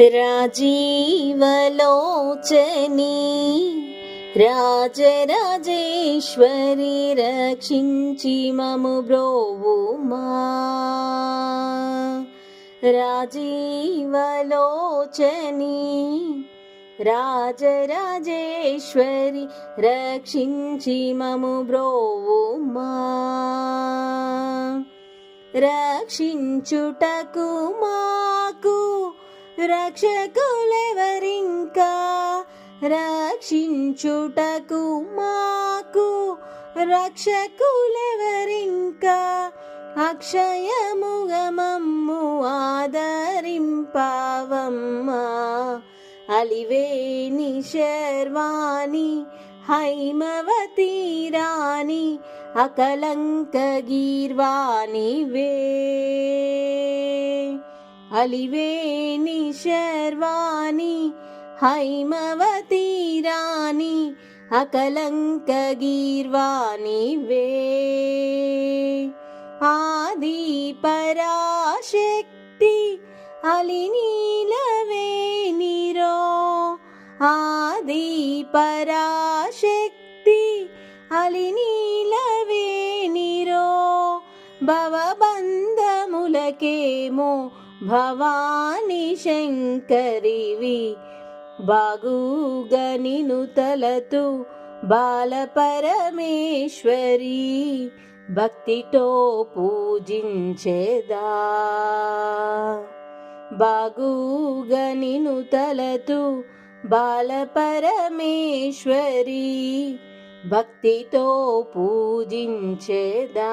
राजीवलोचनि राजराजेश्वरि रक्षिञ्चि चि मम ब्रोव मा। राजीवलोचनी राजराजेश्वरि रक्षिञ्चि चि मम ब्रोव मा। రక్షించుటకు మాకు రక్షకులెవరింకా? రక్షించుటకు మాకు రక్షకులెవరింకా? అక్షయముగమమ్ము ఆదరింపవమ్మా. అలివేని శర్వాణి హైమవతి अकलङ्कगीर्वाणि वे अलिवेणि शर्वाणि हैमवतीराणि अकलङ्कगीर्वाणि वे आदिपराशक्ति अलिनीलवेनिरो आदिपराशक्ति భవబంధములకేమో భవాని శంకరివి. బాగుగా నిను తలతు బాలపరమేశ్వరి భక్తితో పూజించేదా. బాగుగా నిను తలతు బాలపరమేశ్వరి భక్తితో పూజించేదా.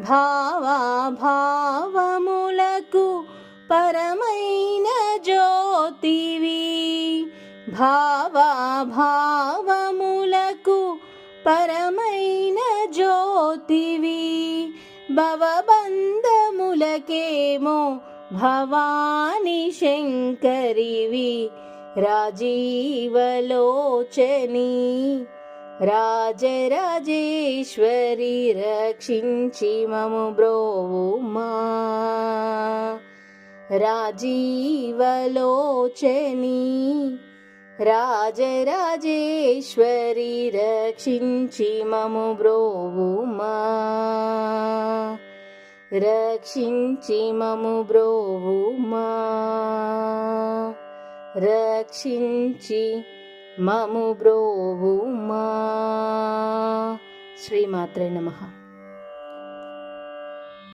భావా భావములకు పరమైన జ్యోతివి. భావాభావములకు పరమైన జ్యోతివి. భవబంధములకేమో భవాని శంకరివి. राजीवलोचनी राजराजेश्वरि रक्षिञ्चि मम ब्रोव मा। राजीवलोचनि राजराजेश्वरि रक्षिञ्चि मम ब्रोव मा। रक्षि मम ब्रोव मा। రక్షించి మము బ్రోవుమా. శ్రీమాత్రే నమః.